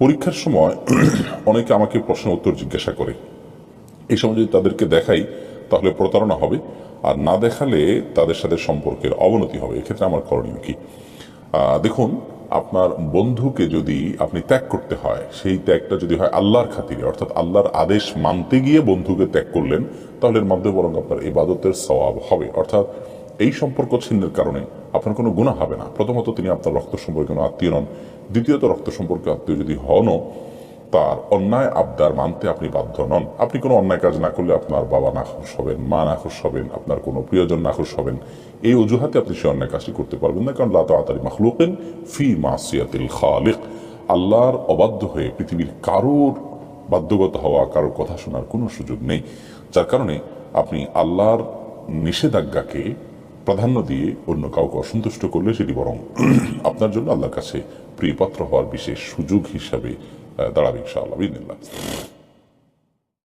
পরীক্ষার সময় অনেকে আমাকে প্রশ্ন উত্তর জিজ্ঞাসা করে। এই সময় যদি তাদেরকে দেখাই, তাহলে প্রতারণা হবে, আর না দেখালে তাদের সাথে সম্পর্কের অবনতি হবে। এক্ষেত্রে আমার করণীয় কি? দেখুন, আপনার বন্ধুকে যদি আপনি ত্যাগ করতে হয়, সেই ত্যাগটা যদি হয় আল্লাহর খাতিরে, অর্থাৎ আল্লাহর আদেশ মানতে গিয়ে বন্ধুকে ত্যাগ করলেন, তাহলে এর মধ্যে বরং আপনার ইবাদতের সওয়াব হবে। অর্থাৎ এই সম্পর্ক ছিন্নের কারণে আপনার কোনো গুণা হবে না। প্রথমত তিনি আপনার রক্ত সম্পর্কে কোনো আত্মীয় নন। দ্বিতীয়ত রক্ত সম্পর্কে আত্মীয় যদি হনও, তার অন্যায় আবদার মানতে আপনি বাধ্য নন। আপনি কোনো অন্যায় কাজ না করলে আপনার বাবা নাখোশ হবেন, মা নাখোশ হবেন, আপনার কোনো প্রিয়জন নাখোশ হবেন। এই অজুহাতে আপনি সে অন্যায় কাজটি করতে পারবেন না, কারণ লা তাড়াতাড়ি মাখলুকেন ফি মাসিয়াতিল খালিক। আল্লাহর অবাধ্য হয়ে পৃথিবীর কারোর বাধ্যগত হওয়া, কারোর কথা শোনার কোনো সুযোগ নেই। যার কারণে আপনি আল্লাহর নিষেধাজ্ঞাকে প্রাধান্য দিয়ে অন্য কাউকে অসন্তুষ্ট করলে সেটি বরং আপনার জন্য আল্লাহর কাছে প্রিয়পাত্র হওয়ার বিশেষ সুযোগ হিসাবে দাঁড়াবে ইনশাআল্লাহ বিদিনিল্লাহ